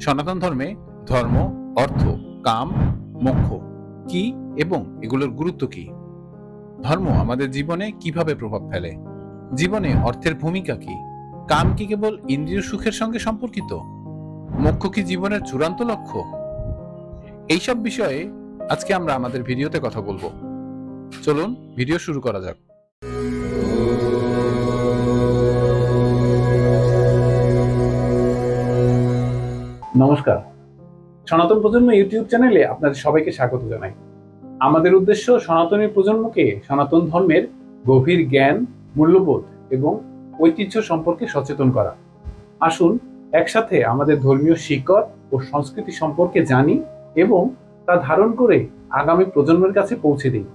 সনাতন ধর্মে ধর্ম, অর্থ, কাম, মোক্ষ, কি এবং এগুলোর গুরুত্ব কি? ধর্ম আমাদের জীবনে কীভাবে প্রভাব ফেলে? জীবনে অর্থের ভূমিকা কি? কাম কি কেবল ইন্দ্রিয় সুখের সঙ্গে সম্পর্কিত? মোক্ষ কি জীবনের চূড়ান্ত লক্ষ্য? এইসব বিষয়ে আজকে আমরা আমাদের ভিডিওতে কথা বলব। চলুন, ভিডিও শুরু করা যাক। নমস্কার। সনাতন প্রজন্ম ইউটিউব চ্যানেলে আপনাদের সবাইকে স্বাগত জানাই। আমাদের উদ্দেশ্য সনাতনী প্রজন্মকে সনাতন ধর্মের গভীর জ্ঞান, মূল্যবোধ এবং ঐতিহ্য সম্পর্কে সচেতন করা। আসুন, একসাথে আমাদের ধর্মীয় শিকড় ও সংস্কৃতি সম্পর্কে জানি এবং তা ধারণ করে আগামী প্রজন্মের কাছে পৌঁছে দিই।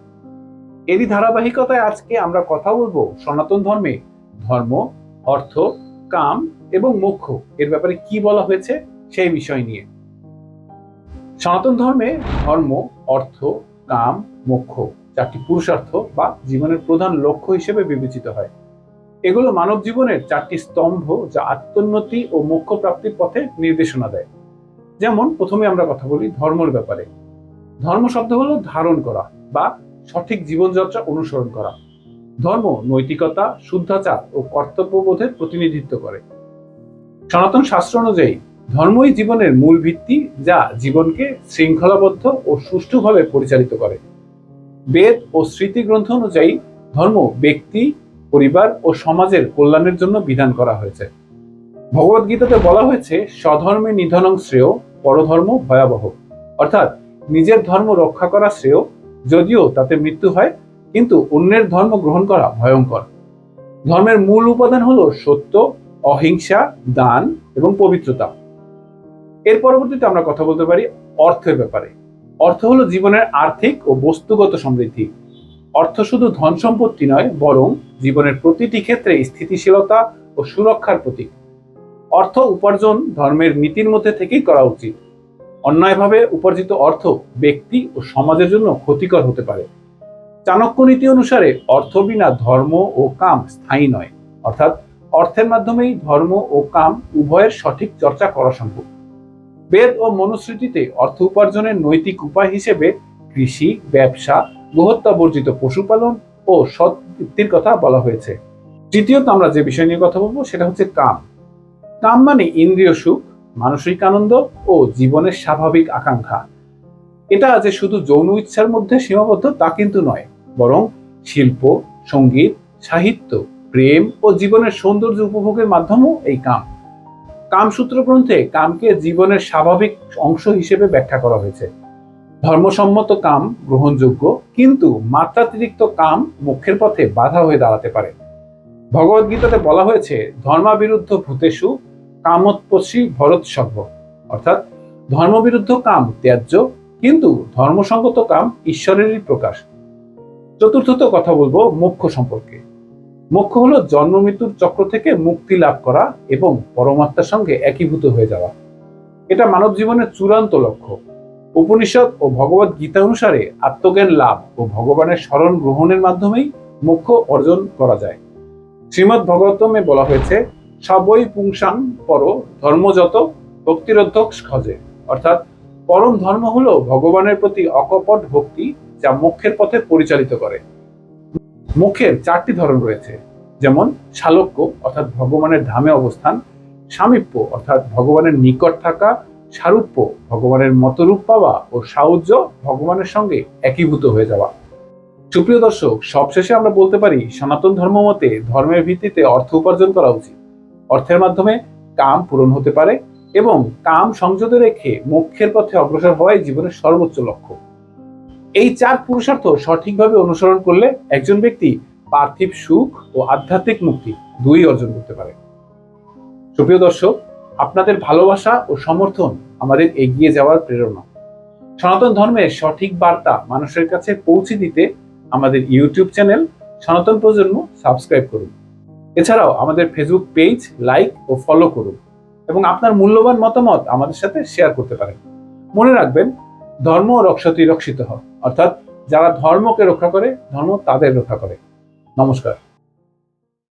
এরই ধারাবাহিকতায় আজকে আমরা কথা বলব সনাতন ধর্মে ধর্ম, অর্থ, কাম এবং মোক্ষ এর ব্যাপারে কি বলা হয়েছে সেই বিষয় নিয়ে। সনাতন ধর্মে ধর্ম, অর্থ, কাম, মোক্ষ চারটি পুরুষার্থ বা জীবনের প্রধান লক্ষ্য হিসেবে বিবেচিত হয়। এগুলো মানব জীবনের চারটি স্তম্ভ যা আত্মোন্নতি ও মোক্ষ প্রাপ্তির পথে নির্দেশনা দেয়। যেমন, প্রথমে আমরা কথা বলি ধর্মের ব্যাপারে। ধর্ম শব্দ হলো ধারণ করা বা সঠিক জীবনযাত্রা অনুসরণ করা। ধর্ম নৈতিকতা, শুদ্ধাচার ও কর্তব্যবোধের প্রতিনিধিত্ব করে। সনাতন শাস্ত্র অনুযায়ী ধর্মই জীবনের মূল ভিত্তি যা জীবনকে শৃঙ্খলাবদ্ধ ও সুষ্ঠুভাবে পরিচালিত করে। বেদ ও স্মৃতি গ্রন্থ অনুযায়ী ধর্ম ব্যক্তি, পরিবার ও সমাজের কল্যাণের জন্য বিধান করা হয়েছে। ভগবদ গীতাতে বলা হয়েছে, স্বধর্মে নিধনং শ্রেয়, পরধর্ম ভয়াবহ। অর্থাৎ নিজের ধর্ম রক্ষা করা শ্রেয়, যদিও তাতে মৃত্যু হয়, কিন্তু অন্যের ধর্ম গ্রহণ করা ভয়ঙ্কর। ধর্মের মূল উপাদান হলো সত্য, অহিংসা, দান এবং পবিত্রতা। এর পরবর্তীতে আমরা কথা বলতে পারি অর্থের ব্যাপারে। অর্থ হলো জীবনের আর্থিক ও বস্তুগত সমৃদ্ধি। অর্থ শুধু ধন সম্পত্তি নয়, বরং জীবনের প্রতিটি ক্ষেত্রে স্থিতিশীলতা ও সুরক্ষার প্রতীক। অর্থ উপার্জন ধর্মের নীতির মধ্যে থেকেই করা উচিত। অন্যায়ভাবে উপার্জিত অর্থ ব্যক্তি ও সমাজের জন্য ক্ষতিকর হতে পারে। চাণক্য নীতি অনুসারে অর্থ বিনা ধর্ম ও কাম স্থায়ী নয়। অর্থাৎ অর্থের মাধ্যমেই ধর্ম ও কাম উভয়ের সঠিক চর্চা করা সম্ভব। বেদ ও মনুস্মৃতিতে অর্থ উপার্জনের নৈতিক উপায় হিসেবে কৃষি, ব্যবসা গোহত্যা বর্জিত পশুপালন ও সৎবৃত্তির কথা বলা হয়েছে। তৃতীয়ত আমরা যে বিষয় নিয়ে কথা বলব সেটা হচ্ছে কাম। কাম মানে ইন্দ্রিয় সুখ, মানসিক আনন্দ ও জীবনের স্বাভাবিক আকাঙ্ক্ষা। এটা যে শুধু যৌন ইচ্ছার মধ্যে সীমাবদ্ধ তা কিন্তু নয়, বরং শিল্প, সংগীত, সাহিত্য, প্রেম ও জীবনের সৌন্দর্য উপভোগের মাধ্যমেও এই কাম। কামসূত্র গ্রন্থে কামকে জীবনের স্বাভাবিক অংশ হিসেবে ব্যাখ্যা করা হয়েছে। ধর্মসম্মত কাম গ্রহণযোগ্য, কিন্তু মাত্রাতিরিক্ত কাম মুখ্যের পথে বাধা হয়ে দাঁড়াতে পারে। ভগবদ গীতাতে বলা হয়েছে, ধর্মাবিরুদ্ধ ভূতেষু কামোৎপসী ভরৎসভ্য অর্থাৎ, ধর্মবিরুদ্ধ কাম ত্যায্য, কিন্তু ধর্মসঙ্গত কাম ঈশ্বরেরই প্রকাশ। চতুর্থত কথা বলব, মোক্ষ সম্পর্কে। মোক্ষ হলো জন্ম মৃত্যুর চক্র থেকে মুক্তি লাভ করা এবং পরমাত্মার সঙ্গে একীভূত হয়ে যাওয়া। এটা মানব জীবনের চূড়ান্ত লক্ষ্য। উপনিষদ ও ভগবত গীতা অনুসারে আত্মজ্ঞান লাভ ও ভগবানের স্মরণ গ্রহণের মাধ্যমেই মোক্ষ অর্জন করা যায়। শ্রীমৎ ভগবতমে বলা হয়েছে সবই পুংসাং পর ধর্মযত ভক্তিরোধক খজে অর্থাৎ, পরম ধর্ম হলো ভগবানের প্রতি অকপট ভক্তি যা মোক্ষের পথে পরিচালিত করে। মুখের চারটি ধরন রয়েছে। যেমন শালক্য, অর্থাৎ ভগবানের ধামে অবস্থান, সামীপ্য, অর্থাৎ ভগবানের নিকট থাকা, সারূপ্য, ভগবানের মতরূপ পাওয়া ও সাউজ্য ভগবানের সঙ্গে একীভূত হয়ে যাওয়া। সুপ্রিয় দর্শক, সবশেষে আমরা বলতে পারি, সনাতন ধর্ম মতে ধর্মের ভিত্তিতে অর্থ উপার্জন করা উচিত। অর্থের মাধ্যমে কাম পূরণ হতে পারে এবং কাম সংযতে রেখে মোক্ষের পথে অগ্রসর হওয়াই জীবনের সর্বোচ্চ লক্ষ্য। এই চার পুরুষার্থ সঠিকভাবে অনুসরণ করলে একজন ব্যক্তি পার্থিব সুখ ও আধ্যাত্মিক মুক্তি দুই অর্জন করতে পারে। সুপ্রিয় দর্শক, আপনাদের ভালোবাসা ও সমর্থন আমাদের এগিয়ে যাওয়ার প্রেরণা। সনাতন ধর্মের সঠিক বার্তা মানুষের কাছে পৌঁছে দিতে আমাদের ইউটিউব চ্যানেল সনাতন প্রজন্ম সাবস্ক্রাইব করুন। এছাড়াও আমাদের ফেসবুক পেজ লাইক ও ফলো করুন এবং আপনার মূল্যবান মতামত আমাদের সাথে শেয়ার করতে পারেন। মনে রাখবেন, ধর্ম রক্ষতি রক্ষিত হয়। অর্থাৎ যারা ধর্মকে রক্ষা করে ধর্ম তাদের রক্ষা করে। নমস্কার।